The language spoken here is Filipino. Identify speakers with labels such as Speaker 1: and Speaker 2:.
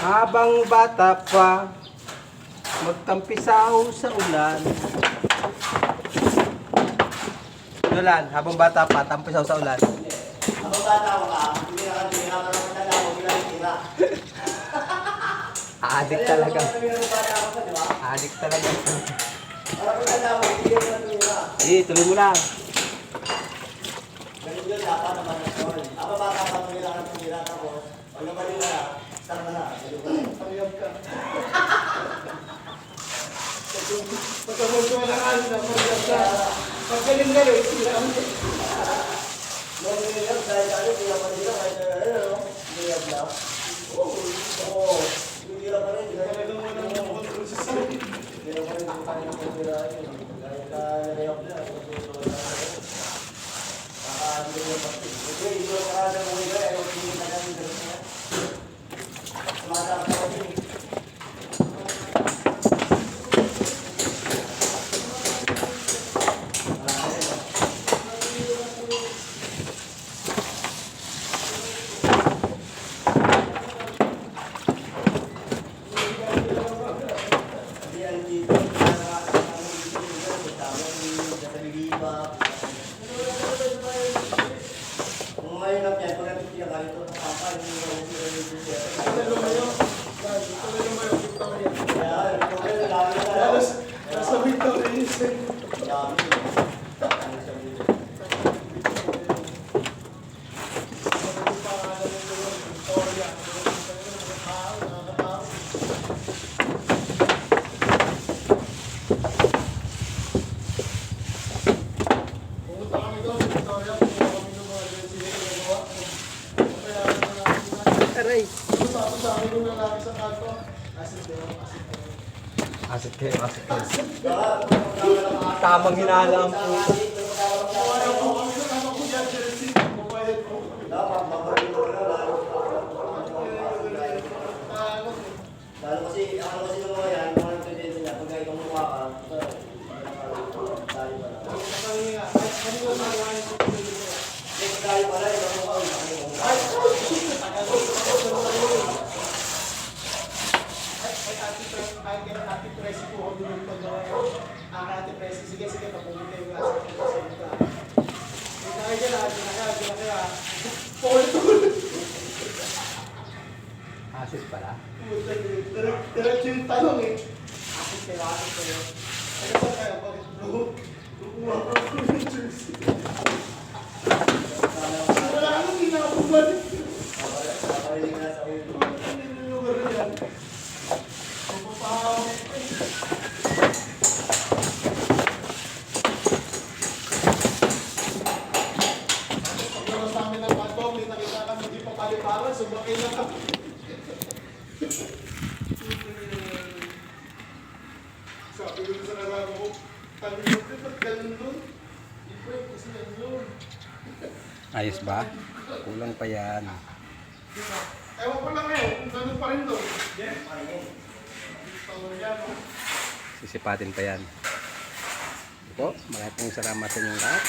Speaker 1: Habang bata pa, magtampisaw sa ulan. Ulan, habang bata pa, tampisaw sa ulan.
Speaker 2: Ako bata ka, hindi na hindi na ako matanda ko, hindi na tira.
Speaker 1: Adik talaga. Adik talaga.
Speaker 2: Hindi
Speaker 1: tuloy mo lang.
Speaker 2: Ganun yun, dapat naman ang story. Ako bata pa, tumira ka, tumira ka. Pag nabalik ka na, ka na. Pag-iab ka.
Speaker 3: Pagkabog ko na ano na, pagkabog ka. Pagkaling na rin, sila ang
Speaker 2: Nung niliyab, dahil ano, tira pa nila, kahit ano, niliyab na. Oo, oo. Tira pa rin, dahil
Speaker 3: talagang wala nang makontrol sa sarili.
Speaker 2: Tira pa rin, hindi pa rin ako tira yun. Dahil ka niliyab na, tutulog na. Kakaano yung pati. Kasi, hindi ko karada mo nila, ayaw hindi na lang yung niya. Tumatang ako din. Hindi, ang dito, kung ngayon lang yan, pag natin pinakalit ito, papa, hindi mo rin sila yung siya.
Speaker 3: Ito lumayo. Guys, ito na lumayo, Victoria.
Speaker 2: Kaya, ito rin, lalo na lang.
Speaker 3: Tapos, nasa Victoria is
Speaker 2: Dami. Ano siya dito?
Speaker 3: Victoria. Nakakatao, nakakatao. Pumunta kami doon sa Victoria, kumuha kami ng mga dressing na ginagawa. Kaya naman namin
Speaker 1: Aray.
Speaker 3: Asit kayo, asit kayo.
Speaker 1: Tamang hinalang po.
Speaker 2: Lalo.
Speaker 3: Ano,
Speaker 2: Lalo kasi, ako kasi nung mga yan, mga nagtitensya niya, pag ikaw mukha ka, ito, dali pa lang.
Speaker 3: kami nga,
Speaker 1: Asit pala.
Speaker 3: Diretso yung tanong eh. Akin kayo, akin kayo. Ano ba kayo? Bakit bro? Kukuha ko ng jersey. Wala nang ginagawa.
Speaker 2: Nakarinig na sa ulo.
Speaker 3: Ano yung lugar na yan? Mapapahawa ko eh. Kami di pa paliparan, na kami. Sabi ko sa narago ko, talimot ko, ba't ganun? Di po eh, kasi yan yun.
Speaker 1: Ayos ba? Kulang pa yan.
Speaker 3: Ewan ko lang eh, kung ganun pa rin doon. Yes.
Speaker 1: Sisipatin pa yan. Ito, maraming salamat sa inyong lahat.